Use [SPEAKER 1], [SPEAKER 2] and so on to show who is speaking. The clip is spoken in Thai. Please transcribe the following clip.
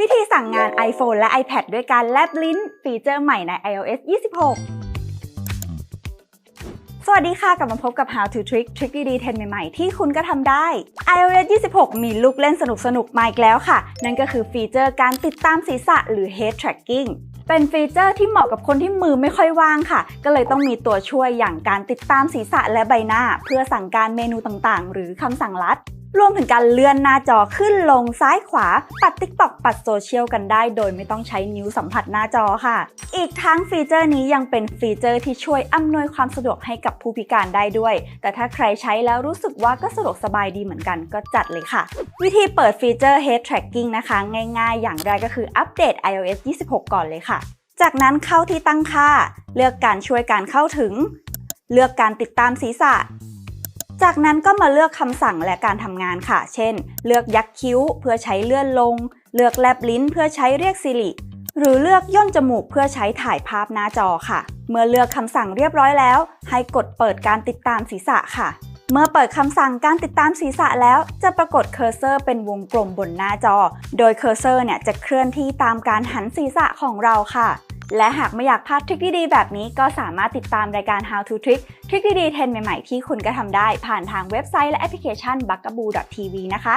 [SPEAKER 1] วิธีสั่งงาน iPhone และ iPad ด้วยการแลบลิ้น ฟีเจอร์ใหม่ใน iOS 26 สวัสดีค่ะ กลับมาพบกับ How to Trick ทริคดีๆเทนใหม่ๆ ที่คุณก็ทำได้ iOS 26 มีลูกเล่นสนุกๆ มาอีกแล้วค่ะ นั่นก็คือฟีเจอร์การติดตามศีรษะหรือ Head Tracking เป็นฟีเจอร์ที่เหมาะกับคนที่มือไม่ค่อยว่างค่ะ ก็เลยต้องมีตัวช่วยอย่างการติดตามศีรษะและใบหน้า เพื่อสั่งการเมนูต่างๆ หรือคำสั่งลัด รวมถึงการเลื่อนหน้าจอขึ้นลงซ้ายขวา ปัดติ๊กตอกปัดโซเชียลกันได้ โดยไม่ต้องใช้นิ้วสัมผัสหน้าจอค่ะ อีกทั้งฟีเจอร์นี้ยังเป็นฟีเจอร์ที่ช่วยอำนวยความสะดวกให้กับผู้พิการได้ด้วย แต่ถ้าใครใช้แล้วรู้สึกว่าก็สะดวกสบายดีเหมือนกันก็จัดเลยค่ะ วิธีเปิดฟีเจอร์ Head Tracking นะคะ ง่ายๆ อย่างแรกก็คืออัปเดต iOS 26 ก่อนเลยค่ะ จากนั้นเข้าที่ตั้งค่า เลือกการช่วยการเข้าถึง เลือกการติดตามศีรษะ จากนั้นก็มาเลือกคำสั่งและการทำงานค่ะ เช่น เลือกยักคิ้วเพื่อใช้เลื่อนลง เลือกแลบลิ้นเพื่อใช้เรียกซิริหรือเลือกย่นจมูกเพื่อใช้ถ่ายภาพหน้าจอค่ะ เมื่อเลือกคำสั่งเรียบร้อยแล้ว ให้กดเปิดการติดตามศีรษะค่ะ เมื่อเปิดคำสั่งการติดตามศีรษะแล้ว จะปรากฏเคอร์เซอร์เป็นวงกลมบนหน้าจอ โดยเคอร์เซอร์เนี่ยจะเคลื่อนที่ตามการหันศีรษะของเราค่ะ และหากไม่อยากพลาดทริคดีๆ แบบนี้ก็สามารถติดตามรายการ How to Trick ทริคดีๆเทรนใหม่ๆ ที่คุณก็ทำได้ผ่านทางเว็บไซต์และแอปพลิเคชัน b u g a b o o TV นะคะ